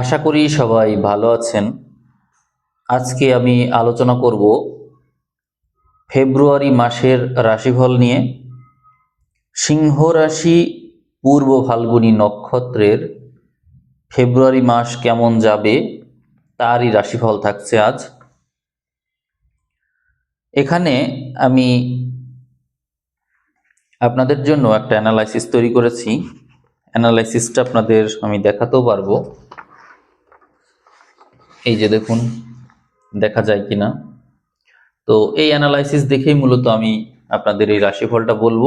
আশা করি সবাই ভালো আছেন। আজকে আমি আলোচনা করব ফেব্রুয়ারি মাসের রাশিফল নিয়ে। সিংহ রাশি পূর্ব ফাল্গুনী নক্ষত্রের ফেব্রুয়ারি মাস কেমন যাবে তারই রাশিফল থাকছে আজ। এখানে আমি আপনাদের জন্য একটা অ্যানালাইসিস তৈরি করেছি। অ্যানালাইসিসটা আপনাদের আমি দেখাতেও পারব। এই যে দেখুন, দেখা যায় কিনা? তো এই অ্যানালাইসিস দেখেই মূলত আমি আপনাদের এই রাশিফলটা বলব।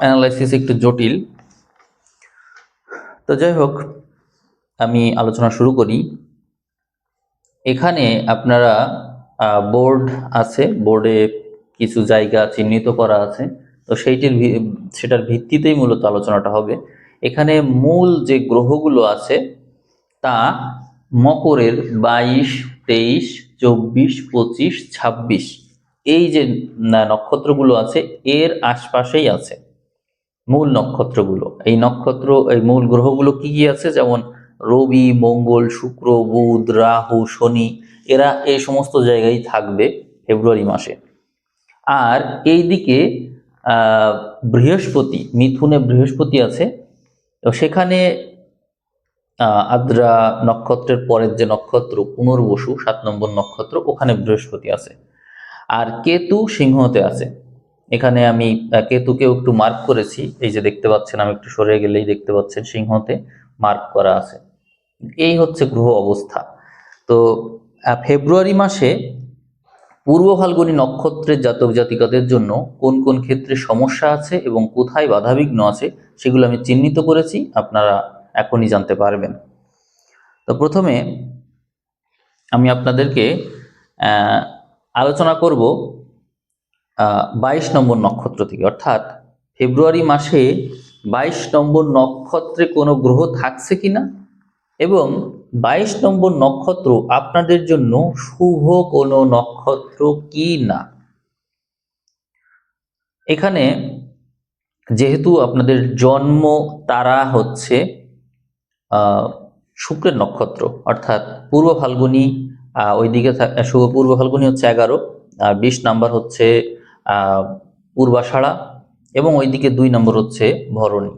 অ্যানালাইসিস একটু জটিল। তো যাই হোক, আমি আলোচনা শুরু করি। এখানে আপনারা বোর্ড আছে বোর্ডে কিছু জায়গা চিহ্নিত করা আছে। তো সেইটির সেটার ভিত্তিতেই মূলত আলোচনাটা হবে। এখানে মূল যে গ্রহগুলো আছে, তা মকরের বাইশ, তেইশ, চব্বিশ, পঁচিশ, ছাব্বিশ। এই যে নক্ষত্রগুলো আছে, এর আশপাশেই আছে। মূল নক্ষত্রগুলো। এই নক্ষত্র, এই মূল গ্রহগুলো কি কি আছে? যেমন রবি, মঙ্গল, শুক্র, বুধ, রাহু, শনি, এরা এই সমস্ত জায়গায় থাকবে ফেব্রুয়ারি মাসে। আর এই দিকে বৃহস্পতি, মিথুনে বৃহস্পতি আছে। তো সেখানে আদ্রা নক্ষত্রের পরের যে নক্ষত্র, পুনর্বসু, সাত নম্বর নক্ষত্র, ওখানে বৃহস্পতি আছে। আর কেতু সিংহতে আছে। এখানে আমি কেতুকেও একটু মার্ক করেছি। এই যে দেখতে পাচ্ছেন, আমি একটু সরে গেলেই দেখতে পাচ্ছেন, সিংহতে মার্ক করা আছে। এই হচ্ছে গ্রহ অবস্থা। তো ফেব্রুয়ারি মাসে পূর্ব ফাল্গুনী নক্ষত্রের জাতক জাতিকাদের জন্য কোন কোন ক্ষেত্রে সমস্যা আছে এবং কোথায় বাধাবিঘ্ন আছে, সেগুলো আমি চিহ্নিত করেছি। আপনারা এখনই জানতে পারবেন। তো প্রথমে আমি আপনাদেরকে আলোচনা করব বাইশ নম্বর নক্ষত্র থেকে। অর্থাৎ ফেব্রুয়ারি মাসে বাইশ নম্বর নক্ষত্রে কোনো গ্রহ থাকছে কি না এবং বাইশ নম্বর নক্ষত্র আপনাদের জন্য শুভ কোনো নক্ষত্র কি না এখানে যেহেতু আপনাদের জন্ম তারা হচ্ছে শুক্রের নক্ষত্র, অর্থাৎ পূর্ব ফাল্গুনী ওইদিকে পূর্ব ফাল্গুনী হচ্ছে এগারো বিশ নাম্বার হচ্ছে পূর্বাষাঢ়া, এবং ওইদিকে দুই নম্বর হচ্ছে ভরণী।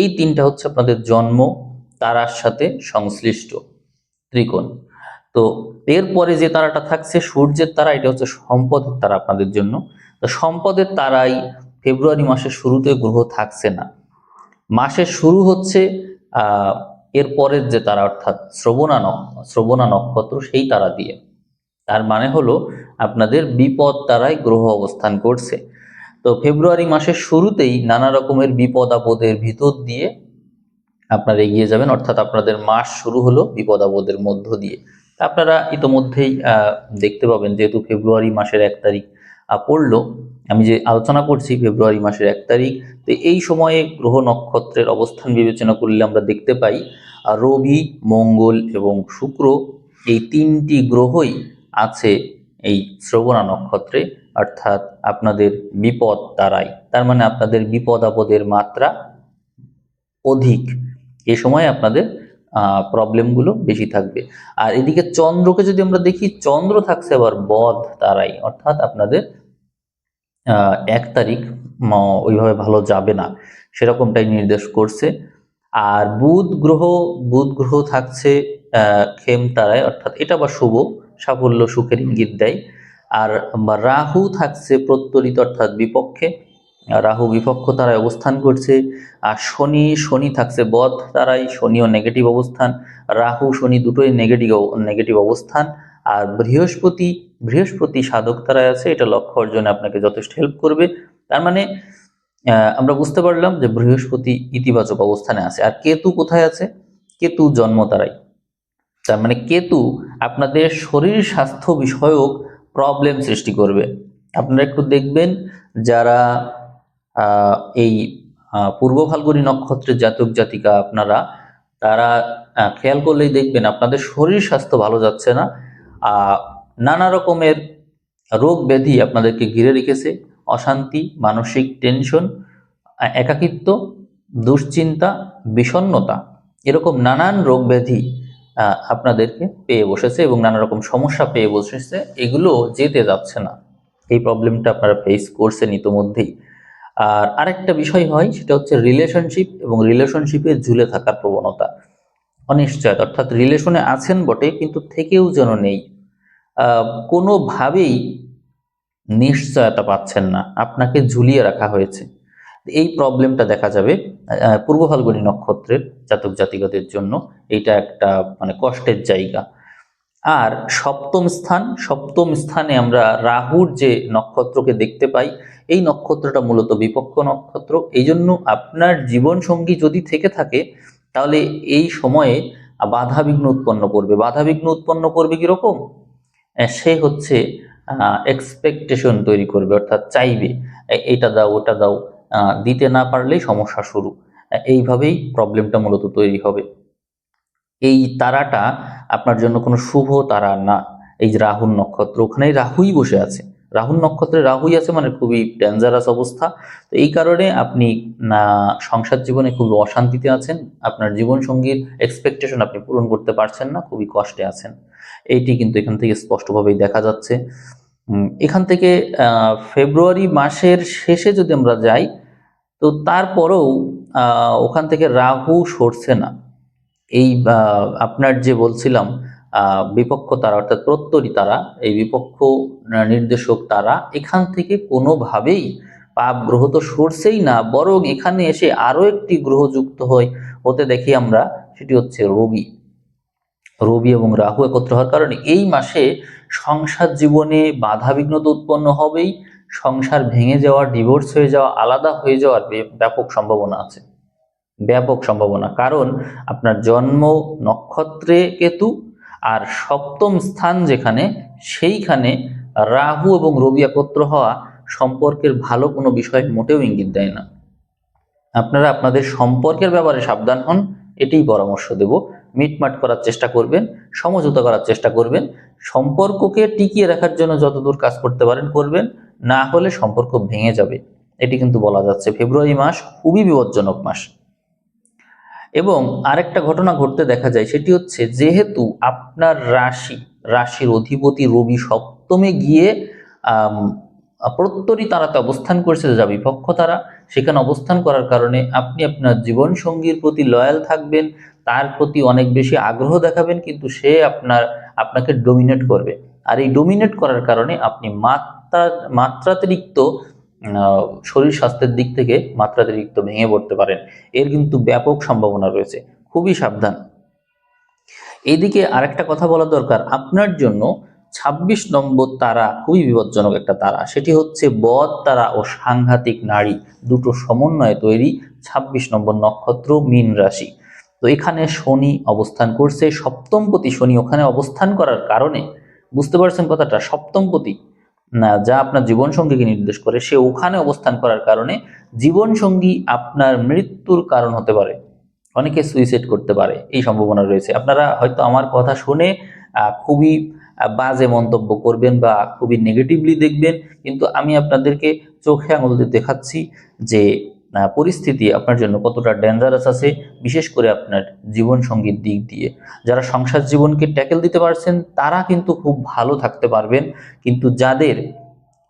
এই তিনটা হচ্ছে আপনাদের জন্ম, তারার সাথে সংশ্লিষ্ট ত্রিকোণ। তো এরপরে যে তারাটা থাকছে, সূর্যের তারা, এটা হচ্ছে সম্পদের তারা আপনাদের জন্য। তো সম্পদের তারাই ফেব্রুয়ারি মাসের শুরুতে গ্রহ থাকছে না। মাসের শুরু হচ্ছে আহ এরপরের যে তারা, অর্থাৎ শ্রবণা শ্রবণা নক্ষত্র, সেই তারা দিয়ে। তার মানে হলো, আপনাদের বিপদ তারাই গ্রহ অবস্থান করছে। তো ফেব্রুয়ারি মাসের শুরুতেই নানা রকমের বিপদ আপদের ভিতর দিয়ে আপনারা এগিয়ে যাবেন, অর্থাৎ আপনাদের মাস শুরু হলো বিপদ আপদের মধ্য দিয়ে। আপনারা ইতোমধ্যেই দেখতে পাবেন, যেহেতু ফেব্রুয়ারি মাসের এক তারিখ পড়ল আমি যে আলোচনা করছি ফেব্রুয়ারি মাসের এক তারিখ, তো এই সময়ে গ্রহ নক্ষত্রের অবস্থান বিবেচনা করলে আমরা দেখতে পাই রবি, মঙ্গল এবং শুক্র এই তিনটি গ্রহই আছে এই শ্রবণা নক্ষত্রে, অর্থাৎ আপনাদের বিপদ তারাই তার মানে আপনাদের বিপদ আপদের মাত্রা অধিক। এ সময় আপনাদের প্রবলেমগুলো বেশি থাকবে। আর এদিকে চন্দ্রকে যদি আমরা দেখি, চন্দ্র থাকছে আবার বধ তারাই অর্থাৎ আপনাদের এক তারিখ ওইভাবে ভালো যাবে না। সেরকমটাই নির্দেশ করছে। আর বুধ গ্রহ বুধ গ্রহ থাকছে খেম তারায় অর্থাৎ এটা বা শুভ সাফল্য সুখের ইঙ্গিত দেয়। আর বা রাহু থাকছে প্রত্যরিত অর্থাৎ বিপক্ষে। রাহু বিপক্ষ তারায় অবস্থান করছে। আর শনি শনি থাকছে বধ তারাই শনিও নেগেটিভ অবস্থান। রাহু শনি দুটোই নেগেটিভ নেগেটিভ অবস্থান। আর বৃহস্পতি বৃহস্পতি সাধক তারায় আছে, এটা লক্ষ্য অর্জনে আপনাকে যথেষ্ট হেল্প করবে। তার মানে আমরা বুঝতে পারলাম যে বৃহস্পতি ইতিবাচক অবস্থানে আছে। আর কেতু কোথায় আছে? কেতু জন্ম তারাই। তার মানে কেতু আপনাদের শরীর স্বাস্থ্য বিষয়ক প্রবলেম সৃষ্টি করবে। আপনারা একটু দেখবেন যারা এই পূর্ব ফাল্গুনী নক্ষত্রের জাতক জাতিকা আপনারা, তারা খেয়াল করলেই দেখবেন আপনাদের শরীর স্বাস্থ্য ভালো যাচ্ছে না। নানা রকমের রোগ ব্যাধি আপনাদেরকে ঘিরে রেখেছে। অশান্তি, মানসিক টেনশন, একাকিত্ব, দুশ্চিন্তা, বিষণ্ণতা এরকম নানান রোগ ব্যাধি আপনাদেরকে পেয়ে বসেছে এবং নানা রকম সমস্যা পেয়ে বসেছে। এগুলো যেতে যাচ্ছে না। এই প্রবলেমটা আপনারা ফেস করছেন ইতোমধ্যেই। আর আরেকটা বিষয় হয়, সেটা হচ্ছে রিলেশনশিপ এবং রিলেশনশিপে ঝুলে থাকার প্রবণতা। অনিশ্চয়তা, অর্থাৎ রিলেশনে আছেন বটে, কিন্তু থেকেও যেন নেই। কোনোভাবেই নিশ্চয়তা পাচ্ছেন না। আপনাকে ঝুলিয়ে রাখা হয়েছে। এই প্রবলেমটা দেখা যাবে পূর্ব ফাল্গুনী নক্ষত্রের জাতক জাতিগতের জন্য। এটা একটা মানে কষ্টের জায়গা। আর সপ্তম স্থান, সপ্তম স্থানে আমরা রাহুর যে নক্ষত্রকে দেখতে পাই, এই নক্ষত্রটা মূলত বিপক্ষ নক্ষত্র। এই জন্য আপনার জীবন সঙ্গী যদি থেকে থাকে, তাহলে এই সময়ে বাধা বিঘ্ন উৎপন্ন করবে। বাধা বিঘ্ন উৎপন্ন করবে কীরকম? সে হচ্ছে এক্সপেকটেশন তৈরি করবে, অর্থাৎ চাইবে এটা দাও, ওটা দাও দিতে না পারলেই সমস্যা শুরু। এইভাবেই প্রবলেমটা মূলত তৈরি হবে। এই তারাটা আপনার জন্য কোনো শুভ তারা না। এই যে রাহুর নক্ষত্র, ওখানেই রাহুই বসে আছে। রাহুর নক্ষত্রে রাহুই আছে মানে খুবই ডেঞ্জারাস অবস্থা। তো এই কারণে আপনি সংসার জীবনে খুবই অশান্তিতে আছেন। আপনার জীবন সঙ্গীর এক্সপেকটেশন আপনি পূরণ করতে পারছেন না, খুবই কষ্টে আছেন। এইটি কিন্তু এখান থেকে স্পষ্টভাবেই দেখা যাচ্ছে। এখান থেকে ফেব্রুয়ারি মাসের শেষে যদি আমরা যাই, তো তারপরেও ওখান থেকে রাহু সরছে না। এই আপনার যে বলছিলাম বিপক্ষ তারা অর্থাৎ প্রত্যরী তারা, এই বিপক্ষ নির্দেশক তারা এখান থেকে কোনোভাবেই পাপ গ্রহ তো সরছেই না, বরং এখানে এসে আরও একটি গ্রহ যুক্ত হয়, হতে দেখি আমরা, সেটি হচ্ছে রবি। রবি এবং রাহু একত্র হওয়ার কারণে এই মাসে সংসার জীবনে বাধা বিঘ্ন তো উৎপন্ন হবেই, সংসার ভেঙে যাওয়া ডিভোর্স হয়ে যাওয়া, আলাদা হয়ে যাওয়ার ব্যাপক সম্ভাবনা আছে। ব্যাপক সম্ভাবনা, কারণ আপনার জন্ম নক্ষত্রে কেতু আর সপ্তম স্থান যেখানে, সেইখানে রাহু এবং রবি একত্র হওয়া সম্পর্কের ভালো কোনো বিষয় মোটেও ইঙ্গিত দেয় না। আপনারা আপনাদের সম্পর্কের ব্যাপারে সাবধান হন, এটাই পরামর্শ দেব। মিটমাট করার চেষ্টা করবেন, সমঝোতা করার চেষ্টা করবেন, সম্পর্ককে টিকিয়ে রাখার জন্য যতদূর কাজ করতে পারেন করবেন, না হলে সম্পর্ক ভেঙে যাবে। এটি কিন্তু বলা যাচ্ছে ফেব্রুয়ারি মাস খুবই বিপজ্জনক মাস। এবং আরেকটা ঘটনা ঘটতে দেখা যায়, সেটি হচ্ছে যেহেতু আপনার রাশি, রাশির অধিপতি রবি সপ্তমে গিয়ে প্রত্যরী তারাতে অবস্থান করছে, যা বিপক্ষ তারা, সেখানে অবস্থান করার কারণে আপনি আপনার জীবন সঙ্গীর প্রতি লয়াল থাকবেন, তার প্রতি অনেক বেশি আগ্রহ দেখাবেন, কিন্তু সে আপনার, আপনাকে ডোমিনেট করবে। আর এই ডোমিনেট করার কারণে আপনি মাত্রা, মাত্রাতিরিক্ত শরীর স্বাস্থ্যের দিক থেকে মাত্রাতিরিক্ত ভেঙে পড়তে পারেন। এর কিন্তু ব্যাপক সম্ভাবনা রয়েছে। খুবই সাবধান। এদিকে আরেকটা কথা বলা দরকার। আপনার জন্য ২৬ নম্বর তারা খুবই বিপজ্জনক একটা তারা। সেটি হচ্ছে বদ তারা ও সাংঘাতিক নারী। দুটো সমন্বয়ে তৈরি ২৬ নম্বর নক্ষত্র মীন রাশি। তো এখানে শনি অবস্থান করছে। সপ্তমপতি শনি ওখানে অবস্থান করার কারণে বুঝতে পারছেন কথাটা, সপ্তমপতি যা আপনার জীবনসঙ্গীকে নির্দেশ করে, সে ওখানে অবস্থান করার কারণে জীবনসঙ্গী আপনার মৃত্যুর কারণ হতে পারে। অনেকে সুইসাইড করতে পারে, এই সম্ভাবনা রয়েছে। আপনারা হয়তো আমার কথা শুনে খুবই বাজে মন্তব্য করবেন বা খুবই নেগেটিভলি দেখবেন, কিন্তু আমি আপনাদেরকে চোখে আঙুল দিয়ে দেখাচ্ছি যে পরিস্থিতি আপনার জন্য কতটা ডেঞ্জারাস আছে, বিশেষ করে আপনার জীবন সঙ্গীর দিক দিয়ে। যারা সংসার জীবনকে ট্যাকেল দিতে পারছেন, তারা কিন্তু খুব ভালো থাকতে পারবেন। কিন্তু যাদের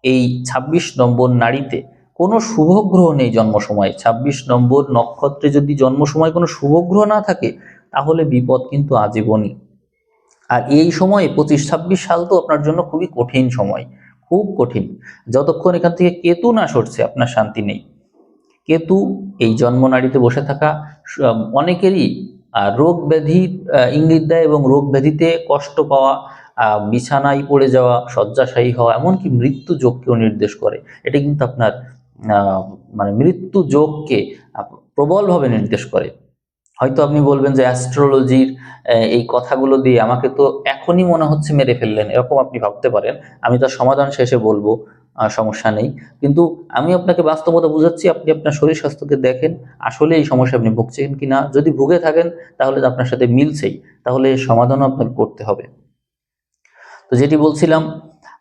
এই ২৬ নম্বর নারীতে কোনো শুভ গ্রহ নেই জন্ম সময় ২৬ নম্বর নক্ষত্রে যদি জন্ম সময় কোনো শুভ গ্রহ না থাকে, তাহলে বিপদ কিন্তু আজীবনই। আর এই সময়ে পঁচিশ, ছাব্বিশ সাল তো আপনার জন্য খুবই কঠিন সময়, খুব কঠিন। যতক্ষণ এখান থেকে কেতু না সরছে, আপনার শান্তি নেই। কেতু, এই জন্ম নাড়িতে বসে থাকা অনেকেরই রোগ ব্যাধি ইঙ্গিত দেয় এবং রোগ ব্যাধিতে কষ্ট পাওয়া বিছানায় পড়ে যাওয়া, শয্যাশায়ী হওয়া, এমনকি মৃত্যু যোগকেও নির্দেশ করে। এটা কিন্তু আপনার মানে মৃত্যু যোগকে প্রবলভাবে নির্দেশ করে। হয়তো আপনি বলবেন যে অ্যাস্ট্রোলজির এই কথাগুলো দিয়ে আমাকে তো এখনই মনে হচ্ছে মেরে ফেললেন, এরকম আপনি ভাবতে পারেন। আমি তার সমাধান শেষে বলব সমস্যা নেই। কিন্তু আমি আপনাকে বাস্তবতা বুঝাচ্ছি আপনি আপনার শরীর স্বাস্থ্যকে দেখেন আসলে এই সমস্যা আপনি ভুগছেন কি না যদি ভুগে থাকেন তাহলে আপনার সাথে মিলছেই। তাহলে সমাধানও আপনার করতে হবে। তো যেটি বলছিলাম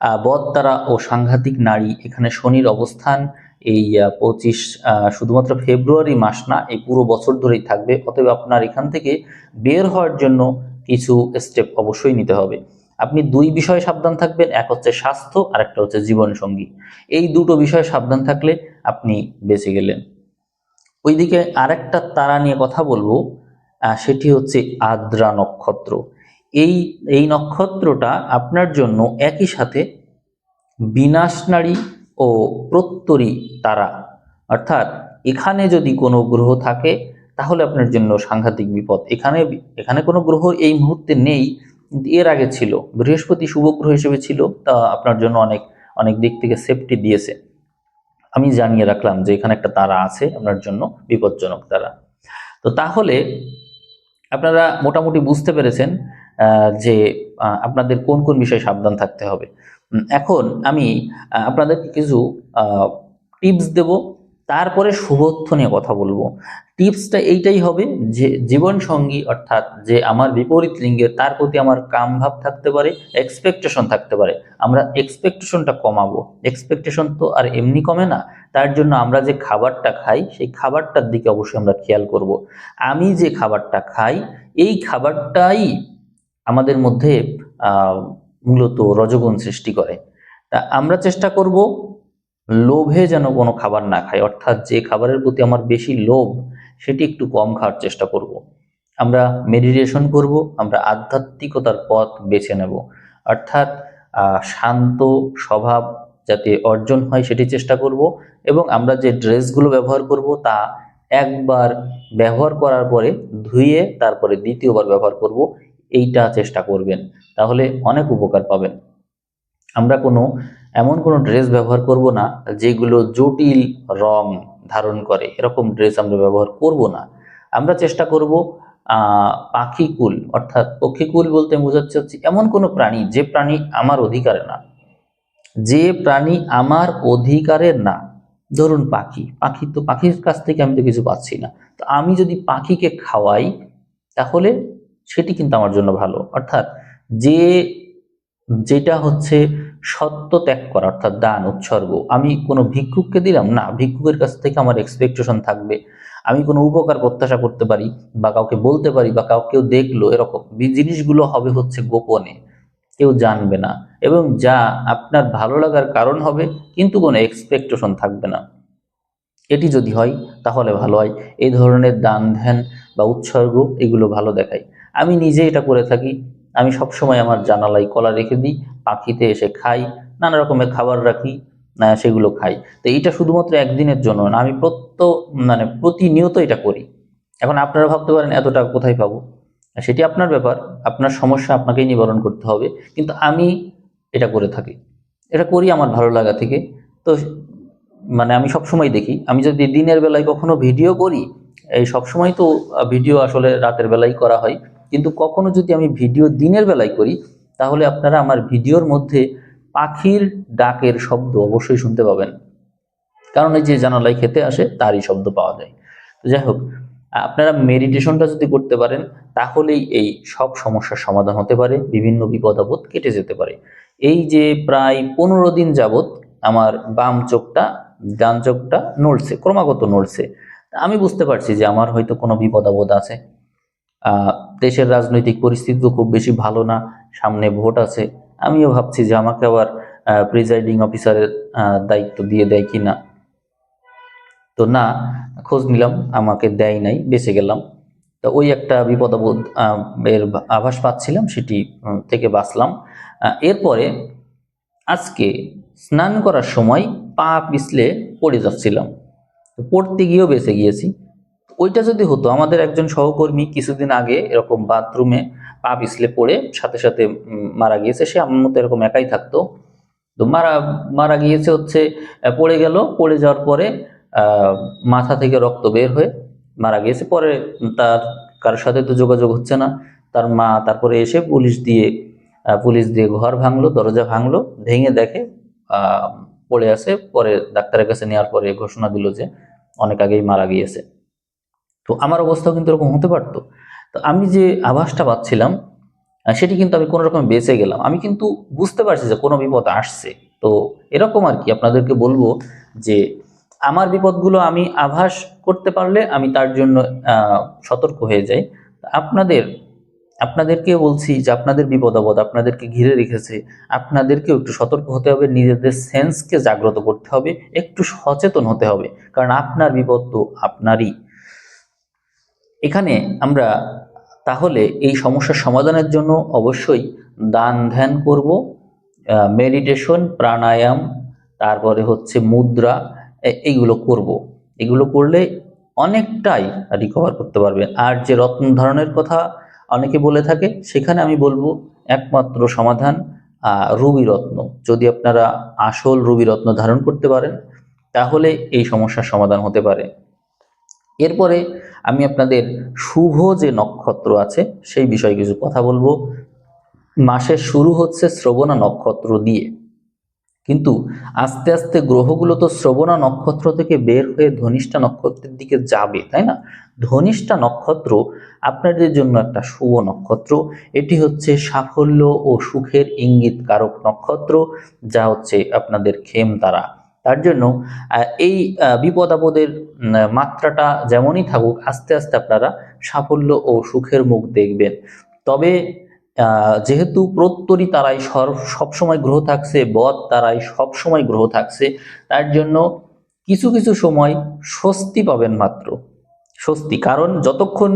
আহ, বদ তারা ও সাংঘাতিক নারী এখানে শনির অবস্থান এই পঁচিশ শুধুমাত্র ফেব্রুয়ারি মাস না এই পুরো বছর ধরেই থাকবে। অতএব আপনার এখান থেকে বের হওয়ার জন্য কিছু স্টেপ অবশ্যই নিতে হবে। আপনি দুই বিষয়ে সাবধান থাকবেন, এক হচ্ছে স্বাস্থ্য আর একটা হচ্ছে জীবনসঙ্গী। এই দুটো বিষয়ে সাবধান থাকলে আপনি বেঁচে গেলেন। ওইদিকে আরেকটা তারা নিয়ে কথা বলব সেটি হচ্ছে আদ্রা নক্ষত্র। এই এই নক্ষত্রটা আপনার জন্য একই সাথে বিনাশনারী ও প্রত্যরী তারা। অর্থাৎ এখানে যদি কোনো গ্রহ থাকে, তাহলে আপনার জন্য সাংঘাতিক বিপদ। এখানে এখানে কোনো গ্রহ এই মুহূর্তে নেই এর আগে ছিল, বৃহস্পতি শুভ গ্রহ হিসেবে ছিল, তা আপনার জন্য অনেক অনেক দিক থেকে সেফটি দিয়েছে। আমি জানিয়ে রাখলাম যে এখানে একটা তারা আছে আপনার জন্য, বিপজ্জনক তারা। তো তাহলে আপনারা মোটামুটি বুঝতে পেরেছেন যে আপনাদের কোন কোন বিষয়ে সাবধান থাকতে হবে। এখন আমি আপনাদেরকে কিছু টিপস দেব। তারপরে শুভত্ব নিয়ে কথা বলব। টিপসটা এইটাই হবে যে জীবন সঙ্গী অর্থাৎ যে আমার বিপরীত লিঙ্গের তার প্রতি আমার কাম ভাব থাকতে পারে এক্সপেকটেশন থাকতে পারে। আমরা এক্সপেকটেশনটা কমাবো। এক্সপেকটেশন তো আর এমনি কমে না। তার জন্য আমরা যে খাবারটা খাই, সেই খাবারটার দিকে অবশ্যই আমরা খেয়াল করব। আমি যে খাবারটা খাই, এই খাবারটাই আমাদের মধ্যে মূলত রজগুণ সৃষ্টি করে। তা আমরা চেষ্টা করব লোভে যেন কোনো খাবার না খাই অর্থাৎ যে খাবারের প্রতি আমার বেশি লোভ, সেটি একটু কম খাওয়ার চেষ্টা করব। আমরা মেডিটেশন করব, আমরা আধ্যাত্মিকতার পথ বেছে নেব। অর্থাৎ শান্ত স্বভাব যাতে অর্জন হয় সেটি চেষ্টা করব এবং আমরা যে ড্রেসগুলো ব্যবহার করব তা একবার ব্যবহার করার পরে ধুয়ে তারপরে দ্বিতীয়বার ব্যবহার করব, এইটা চেষ্টা করবেন। তাহলে অনেক উপকার পাবেন। আমরা কোনো এমন কোনো ড্রেস ব্যবহার করব না যেগুলো জটিল রং ধারণ করে। এরকম ড্রেস আমরা ব্যবহার করব না। আমরা চেষ্টা করব পাখিকুল অর্থাৎ পক্ষীকুল বলতে বোঝাচ্ছে হচ্ছে এমন কোনো প্রাণী যে প্রাণী আমার অধিকারে না। যে প্রাণী আমার অধিকারের না। ধরুন পাখি। পাখি তো পাখির কাছ থেকে আমি তো কিছু পাচ্ছি না। তো আমি যদি পাখিকে খাওয়াই, তাহলে সেটি কিন্তু আমার জন্য ভালো। অর্থাৎ যে, যেটা হচ্ছে সত্য ত্যাগ করা, অর্থাৎ দান, উৎসর্গ। আমি কোনো ভিক্ষুককে দিলাম, না, ভিক্ষুকের কাছ থেকে আমার এক্সপেকটেশন থাকবে। আমি কোনো উপকার, প্রত্যাশা করতে পারি বা কাউকে বলতে পারি বা কাউকে কেউ দেখল, এরকম। জিনিসগুলো হবে হচ্ছে গোপনে। কেউ জানবে না। এবং যা আপনার ভালো লাগার কারণ হবে, কিন্তু কোনো এক্সপেকটেশন থাকবে না। এটি যদি হয়, তাহলে ভালো হয়। এই ধরনের দান, ধ্যান বা উৎসর্গ, এগুলো ভালো দেখায়। আমি নিজে এটা করে থাকি আমি সবসময় আমার জানালায় কলা রেখে দিই, পাখিতে এসে খাই, নানা রকমের খাবার রাখি সেগুলো খাই। তো এটা শুধুমাত্র একদিনের জন্য না, আমি প্রত্য মানে প্রতিনিয়ত এটা করি। এখন আপনারা ভাবতে পারেন এত টাকা কোথায় পাবো? সেটি আপনার ব্যাপার, আপনার সমস্যা আপনাকেই নিবারণ করতে হবে, কিন্তু আমি এটা করে থাকি। এটা করি আমার ভালো লাগা থেকে। তো মানে আমি সবসময় দেখি, আমি যদি দিনের বেলায় কখনো ভিডিও করি, এই সবসময় তো ভিডিও আসলে রাতের বেলায় করা হয়। কিন্তু কখনো যদি আমি ভিডিও দিনের বেলায় করি, তাহলে আপনারা আমার ভিডিওর মধ্যে পাখির ডাকের শব্দ অবশ্যই শুনতে পাবেন। কারণ এই যে জানালায় খেতে আসে, তারই শব্দ পাওয়া যায়। তো যাই হোক, আপনারা মেডিটেশনটা যদি করতে পারেন, তাহলেই এই সব সমস্যার সমাধান হতে পারে, বিভিন্ন বিপদ আপদ কেটে যেতে পারে। এই যে প্রায় পনেরো দিন যাবত আমার বাম চোখটা, ডান চোখটা নড়ছে, ক্রমাগত নড়ছে। আমি বুঝতে পারছি যে আমার হয়তো কোনো বিপদ আপদ আছে। দেশের রাজনৈতিক পরিস্থিতি তো খুব বেশি ভালো না, সামনে ভোট আছে। আমিও ভাবছি যে আমাকে আবার প্রিজাইডিং অফিসারের দায়িত্ব দিয়ে দেয় কি না তো না, খোঁজ নিলাম, আমাকে দেয় নাই, বেঁচে গেলাম। তো ওই একটা বিপদাবোধ এর আভাস পাচ্ছিলাম, সেটি থেকে বাঁচলাম। এরপরে আজকে স্নান করার সময় পা পিছলে পড়ে যাচ্ছিলাম। পড়তে গিয়েও বেঁচে গিয়েছি। ওইটা যদি হতো, আমাদের একজন সহকর্মী কিছুদিন আগে এরকম বাথরুমে পা পিছলে পড়ে, সাথে সাথে মারা গিয়েছে, সে আমার মতো এরকম একাই থাকতো। তো মারা মারা গিয়েছে হচ্ছে পড়ে গেল, পড়ে যাওয়ার পরে মাথা থেকে রক্ত বের হয়ে মারা গিয়েছে। পরে তার, কারোর সাথে তো যোগাযোগ হচ্ছে না। তার মা তারপরে এসে পুলিশ দিয়ে পুলিশ দিয়ে ঘর ভাঙলো, দরজা ভাঙলো, ভেঙে দেখে পড়ে আছে। পরে ডাক্তারের কাছে নেওয়ার পরে ঘোষণা দিল যে, অনেক আগেই মারা গিয়েছে। তো আমার অবস্থাও কিন্তু এরকম হতে পারতো। তো আমি যে আভাসটা পাচ্ছিলাম সেটি কিন্তু আমি কোনো রকম বেঁচে গেলাম। আমি কিন্তু বুঝতে পারছি যে কোনো বিপদ আসছে। তো এরকম আর কি আপনাদেরকে বলব যে আমার বিপদগুলো আমি আভাস করতে পারলে আমি তার জন্য সতর্ক হয়ে যাই। আপনাদের আপনাদেরকে বলছি যে আপনাদের বিপদ আপদ আপনাদেরকে ঘিরে রেখেছে। আপনাদেরকেও একটু সতর্ক হতে হবে, নিজেদের সেন্সকে জাগ্রত করতে হবে, একটু সচেতন হতে হবে। কারণ আপনার বিপদ তো আপনারই। এখানে আমরা তাহলে এই সমস্যার সমাধানের জন্য অবশ্যই দান ধ্যান করব মেডিটেশন প্রাণায়াম, তারপরে হচ্ছে মুদ্রা এইগুলো করব। এগুলো করলে অনেকটাই রিকভার করতে পারবেন আর যে রত্ন ধারণের কথা অনেকে বলে থাকে, সেখানে আমি বলব একমাত্র সমাধান রুবি রত্ন। যদি আপনারা আসল রুবি রত্ন ধারণ করতে পারেন, তাহলে এই সমস্যার সমাধান হতে পারে। এরপরে আমি আপনাদের শুভ যে নক্ষত্র আছে, সেই বিষয়ে কিছু কথা বলব। মাসের শুরু হচ্ছে শ্রবণা নক্ষত্র দিয়ে। কিন্তু আস্তে আস্তে গ্রহগুলো তো শ্রবণা নক্ষত্র থেকে বের হয়ে ধনিষ্ঠা নক্ষত্রের দিকে যাবে, তাই না? ধনিষ্ঠা নক্ষত্র আপনাদের জন্য একটা শুভ নক্ষত্র। এটি হচ্ছে সাফল্য ও সুখের ইঙ্গিত কারক নক্ষত্র, যা হচ্ছে আপনাদের খেম তারা তার জন্য এই বিপদ আপদের মাত্রাটা যেমনই থাকুক, আস্তে আস্তে আপনারা সাফল্য ও সুখের মুখ দেখবেন। তবে যেহেতু প্রত্যরী তারাই সবসময় গ্রহ থাকছে বধ তারাই সবসময় গ্রহ থাকছে, তার জন্য কিছু কিছু সময় স্বস্তি পাবেন মাত্র। স্বস্তি, কারণ যতক্ষণ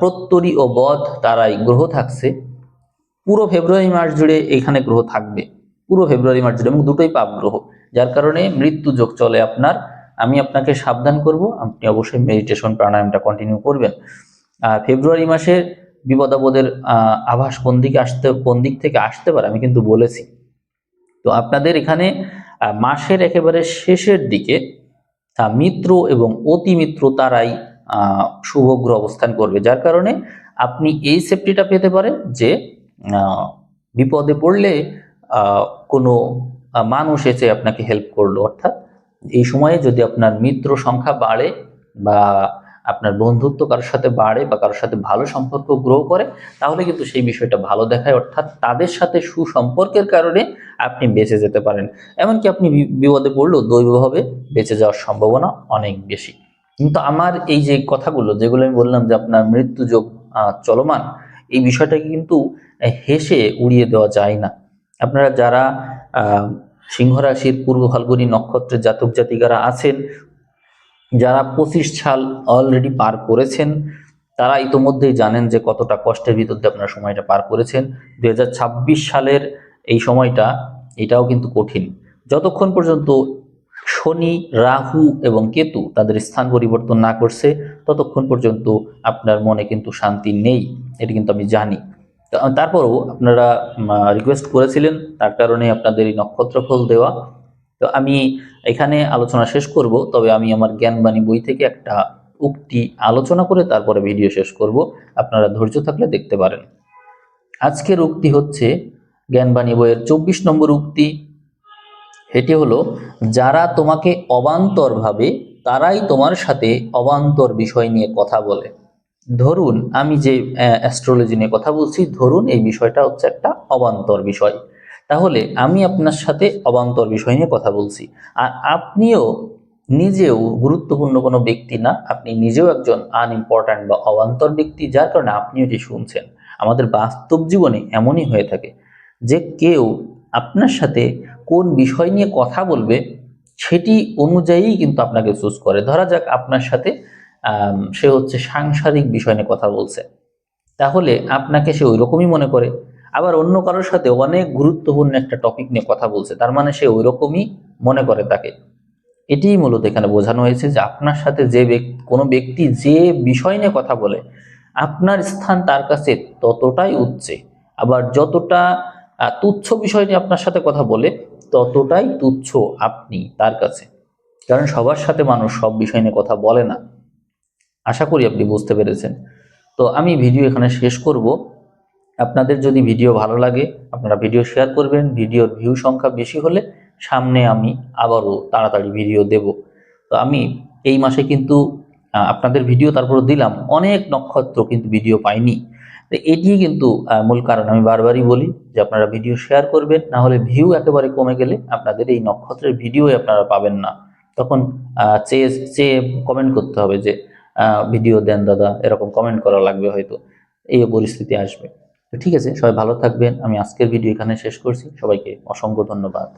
প্রত্যরী ও বধ তারাই গ্রহ থাকছে, পুরো ফেব্রুয়ারি মাস জুড়ে এখানে গ্রহ থাকবে। পুরো ফেব্রুয়ারি মাস জুড়ে এবং দুটোই পাপ গ্রহ। যার কারণে মৃত্যু যোগ চলে আপনার। আমি আপনাকে সাবধান করব আপনি অবশ্যই মেডিটেশন প্রাণায়ামটা কন্টিনিউ করবেন। ফেব্রুয়ারি মাসে বিপদাপদের আভাস কোন দিকে আসতে কোন দিক থেকে আসতে পারে আমি কিন্তু বলেছি। তো আপনাদের এখানে মাসের একেবারে শেষের দিকে মিত্র এবং অতি মিত্র তারাই আহ, শুভ গ্রহ অবস্থান করবে। যার কারণে আপনি এই সেফটিটা পেতে পারেন যে বিপদে পড়লে কোনো মানুষ এসে আপনাকে হেল্প করল। অর্থাৎ এই সময়ে যদি আপনার মিত্র সংখ্যা বাড়ে বা আপনার বন্ধুত্ব কারোর সাথে বাড়ে বা কারোর সাথে ভালো সম্পর্ক গ্রো করে, তাহলে কিন্তু সেই বিষয়টা ভালো দেখায়। অর্থাৎ তাদের সাথে সুসম্পর্কের কারণে আপনি বেঁচে যেতে পারেন। এমনকি আপনি বিপদে পড়লেও দৈবভাবে বেঁচে যাওয়ার সম্ভাবনা অনেক বেশি। কিন্তু আমার এই যে কথাগুলো, যেগুলো আমি বললাম যে আপনার মৃত্যু যোগ চলমান, এই বিষয়টাকে কিন্তু হেসে উড়িয়ে দেওয়া যায় না। আপনারা যারা সিংহ রাশির পূর্ব ফাল্গুনী নক্ষত্রের জাতক জাতিকারা আছেন। যারা পঁচিশ সাল অলরেডি পার করেছেন, তারা ইতোমধ্যেই জানেন যে কতটা কষ্টের ভিতর দিয়ে আপনারা সময়টা পার করেছেন। দু হাজার ছাব্বিশ সালের এই সময়টা এটাও কিন্তু কঠিন। যতক্ষণ পর্যন্ত শনি, রাহু এবং কেতু তাদের স্থান পরিবর্তন না করছে, ততক্ষণ পর্যন্ত আপনার মনে কিন্তু শান্তি নেই। এটা কিন্তু আমি জানি। তারপরও আপনারা রিকোয়েস্ট করেছিলেন, তার কারণে আপনাদের এই নক্ষত্রফল দেওয়া। তো আমি এখানে আলোচনা শেষ করব, তবে আমি আমার জ্ঞানবাণী বই থেকে একটা উক্তি আলোচনা করে তারপরে ভিডিও শেষ করব। আপনারা ধৈর্য থাকলে দেখতে পারেন। আজকের উক্তি হচ্ছে জ্ঞানবাণী বইয়ের চব্বিশ নম্বর উক্তি। এটি হলো, যারা তোমাকে অবান্তরভাবে, তারাই তোমার সাথে অবান্তর বিষয় নিয়ে কথা বলে। ধরুন, আমি যে অ্যাস্ট্রোলজি নিয়ে কথা বলছি, ধরুন এই বিষয়টা হচ্ছে একটা অবান্তর বিষয়। তাহলে আমি আপনার সাথে অবান্তর বিষয় নিয়ে কথা বলছি। আর আপনিও নিজেও গুরুত্বপূর্ণ কোনো ব্যক্তি না, আপনি নিজেও একজন আনইম্পর্ট্যান্ট বা অবান্তর ব্যক্তি, যার কারণে আপনি এটি শুনছেন, আমাদের বাস্তব জীবনে এমনই হয়ে থাকে যে কেউ আপনার সাথে কোন বিষয় নিয়ে কথা বলবে, সেটি অনুযায়ী কিন্তু আপনাকে চুজ করে। ধরা যাক আপনার সাথে সে হচ্ছে সাংসারিক বিষয় নিয়ে কথা বলছে। তাহলে আপনাকে সে ওই রকমই মনে করে। আবার অন্য কারোর সাথে অনেক গুরুত্বপূর্ণ একটা টপিক নিয়ে কথা বলছে, তার মানে সে ওই রকমই মনে করে তাকে। এটিই মূলত এখানে বোঝানো হয়েছে যে আপনার সাথে যে কোনো ব্যক্তি যে বিষয় নিয়ে কথা বলে, আপনার স্থান তার কাছে ততটাই উচ্চে। আবার যতটা তুচ্ছ বিষয় নিয়ে আপনার সাথে কথা বলে, ততটাই তুচ্ছ আপনি তার কাছে। কারণ সবার সাথে মানুষ সব বিষয় নিয়ে কথা বলে না। আশা করি আপনি বুঝতে পেরেছেন। তো আমি ভিডিও এখানে শেষ করব। আপনাদের যদি ভিডিও ভালো লাগে, আপনারা ভিডিও শেয়ার করবেন, ভিডিওর ভিউ সংখ্যা বেশি হলে সামনে আমি আবারও তাড়াতাড়ি ভিডিও দেব। তো আমি এই মাসে কিন্তু আপনাদের ভিডিও তারপর দিলাম, অনেক নক্ষত্র কিন্তু ভিডিও পাইনি। তো এটি কিন্তু মূল কারণ আমি বারবারই বলি যে আপনারা ভিডিও শেয়ার করবেন, না হলে ভিউ একেবারে কমে গেলে আপনাদের এই নক্ষত্রের ভিডিও আপনারা পাবেন না। তখন চেয়ে চেয়ে কমেন্ট করতে হবে যে ভিডিও দেন দাদা, এরকম কমেন্ট করা লাগবে হয়তো। এই পরিস্থিতি আসবে। ঠিক আছে, সবাই ভালো থাকবেন। আমি আজকের ভিডিও এখানে শেষ করছি। সবাইকে অসংখ্য ধন্যবাদ।